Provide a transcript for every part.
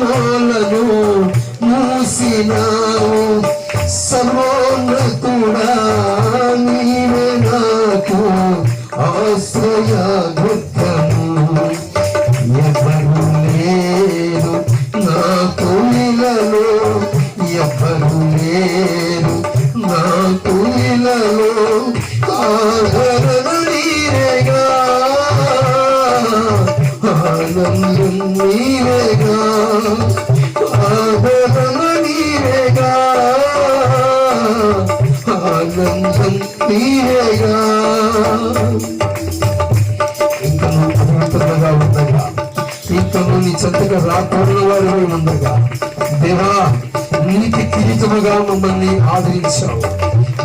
బంధనాలను మూసినావు. సర్వోన్నతుడా నీవే నాకు ఆశ్రయ దుఃఖము ఎవరు లేరు నా తొలిలలో ఎవరు లేరు నా తొలిలలో ఆదరణ నీరేగా ఆనందం నీరేగా ఆనందం నీరేగా ఇంకను ఉండగా నీ రాకూడని వారు ఉండగా దేవా నీతి కిరీటముగా మమ్మల్ని ఆదరించావు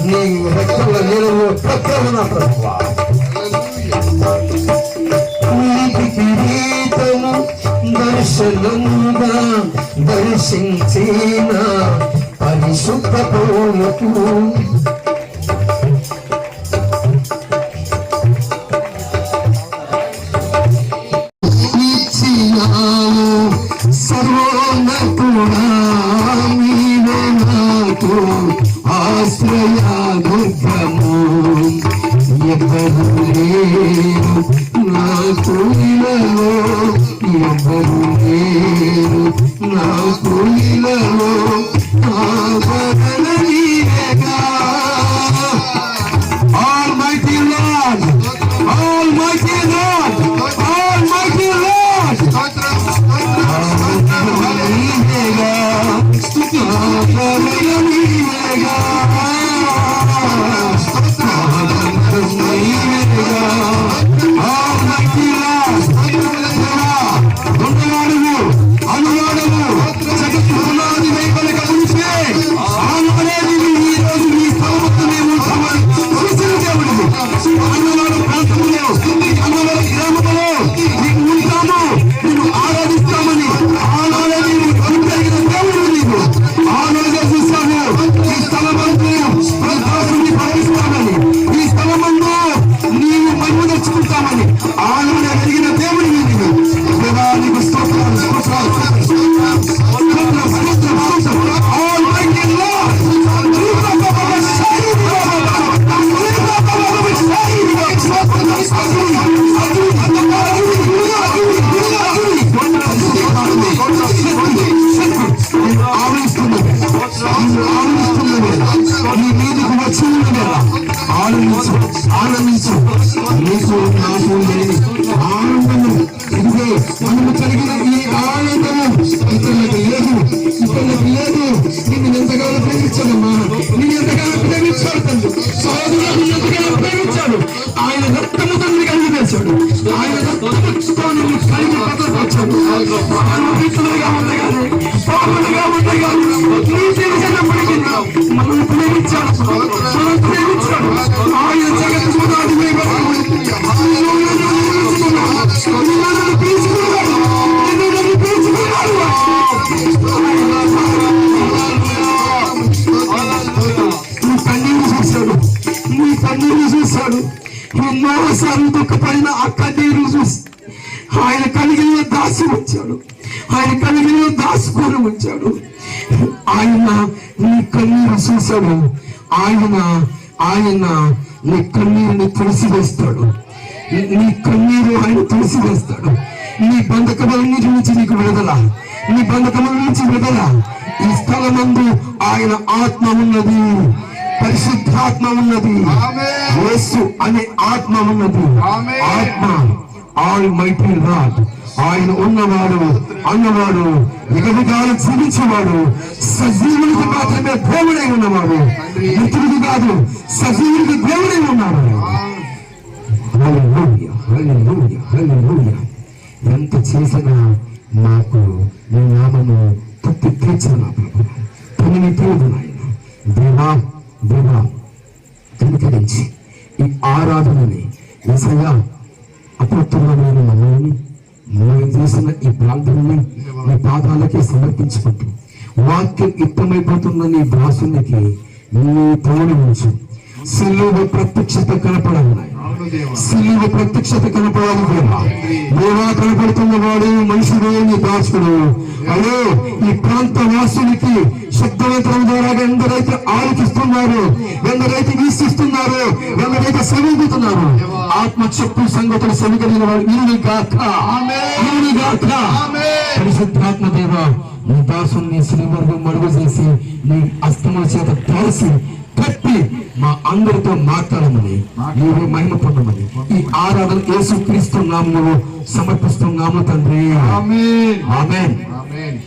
నీ రక్తముల నీళ్ళలో ప్రక్కన ప్రభువా దర్శనముగా దర్శించిన పరిశుద్ధ పౌలకు ఆనందించు. నీకు నాకు లేని ఆనందము. ఇదిగో మనము కలిగిన ఈ ఆనందము. ఇతరులకు లేదు ఇతరులకు లేదు. నిన్ను ఎంతగానో ప్రేమించాడమ్మా. నిన్ను ఎంతగానో ప్రేమించాడు తండ్రి. సోదరుడు ఎంతగానో ప్రేమించాడు. ఆయన రక్తము తండ్రి కలిగి వేశాడు. ఆయన రక్తముతో నిన్ను కలిగి ఉండగానే ఉండగానే నీ మనల్ని మనం ప్రేమించాడు. కన్నీరు చూశాడు ఎన్నోసార్లు దుఃఖపడిన ఆ కన్నీరు చూసి ఆయన కలిగిన దాసి వచ్చాడు ఆయన కలిగిన దాసుకొని ఉంచాడు. ఆయన నీ కన్నీరు చూశాడు. ఆయన ఆయన నీ కన్నీరుని తులసివేస్తాడు నీ కన్నీరు ఆయన తులసివేస్తాడు నీ బంధకముల నుంచి నీకు విడుదల. నీ బంధకముల నుంచి విడుదల. ఈ స్థలమందు ఆయన ఆత్మ ఉన్నది. పరిశుద్ధాత్మ ఉన్నది. యేసు అనే ఆత్మ ఉన్నది. ఆత్మ ఆల్ మైటీ రాడ్. ఆయన ఉన్నవాడు అన్నవాడు యుగవిగాలు జీవించేవాడు సజీవునికి మాత్రమే దేవుడై ఉన్నవాడు. మృతుడికి కాదు సజీవునికి దేవుడై ఉన్నాడు. ఎంత చేసినా మాకు నీ నామము తప్పి తీర్చిన ప్రభు పనిని తీరు నాయన. దేవా దేవా కనికరించి ఈ ఆరాధనని విసగా అపవిత్రమైన మమ్మల్ని మేము చేసిన ఈ ప్రార్థనని నీ పాదాలకే సమర్పించుకుంటూ వాక్యం ఇష్టమైపోతున్న నీ దాసునికి నీ తోడు ఉంచు. సిలువ ప్రత్యక్షత కనపడాలి సిలువ ప్రత్యక్షత కనపడాలి దేవా. దేవా కనపడుతున్న వాడు మనుషుడు నీ దాసుడు. అయ్యో ఈ ప్రాంత వాసునికి శబ్దవంతరం ద్వారా ఎందరైతే ఆలోచిస్తున్నారు ఎందరైతే వీక్షిస్తున్నారు ఎందరైతే సమీపుతున్నారు ఆత్మ చెప్పు సంగతులు సమీకరిన వాడు ఇరుని గాక. ఇరుని గాక. పరిశుద్ధాత్మ దేవ నీ దాసుని శ్రీవర్గం మడుగు చేసి నీ అస్తముల చేత తోసి కట్టి మా అందరితో మాట్లాడమని నీవు మహిమ పొందమని ఈ ఆరాధన యేసు క్రీస్తు నామములో సమర్పిస్తున్నాము తండ్రి. ఆమేన్. ఆమెన్. ఆమేన్.